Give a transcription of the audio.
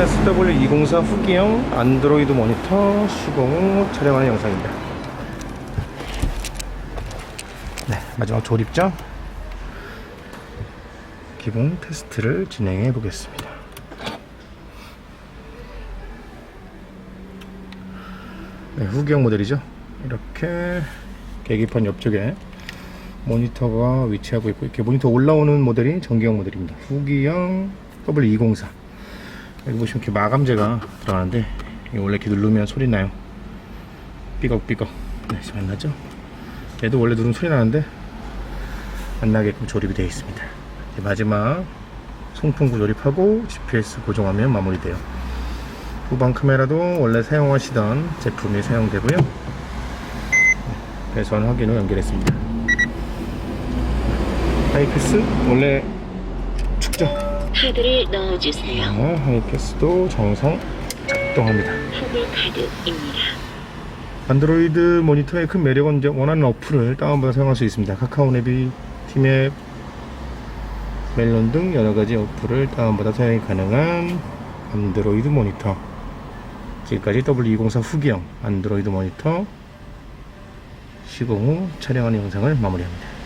SW204 후기형 안드로이드 모니터 후 촬영하는 영상입니다. 네, 마지막 조립장 기본 테스트를 진행해 보겠습니다. 네, 후기형 모델이죠. 이렇게 계기판 옆쪽에 모니터가 위치하고 있고 이렇게 모니터 올라오는 모델이 전기형 모델입니다. 후기형 W204 여기 보시면 이렇게 마감재가 들어가는데 원래 이렇게 누르면 소리 나요. 삐걱삐걱 네, 지금 안 나죠? 얘도 원래 누르면 소리 나는데 안 나게끔 조립이 되어 있습니다. 마지막 송풍구 조립하고 GPS 고정하면 마무리돼요. 후방 카메라도 원래 사용하시던 제품이 사용되고요. 네, 배선 확인을 연결했습니다. 하이패스 원래 축적. 카드를 넣어주세요. 아, 하이패스도 정상 작동합니다. 후불 카드입니다. 안드로이드 모니터의 큰 매력은 이제 원하는 어플을 다운받아 사용할 수 있습니다. 카카오 네비, 팀앱, 멜론 등 여러 가지 어플을 다운받아 사용이 가능한 안드로이드 모니터. 지금까지 W204 후기형 안드로이드 모니터 시공 후 촬영하는 영상을 마무리합니다.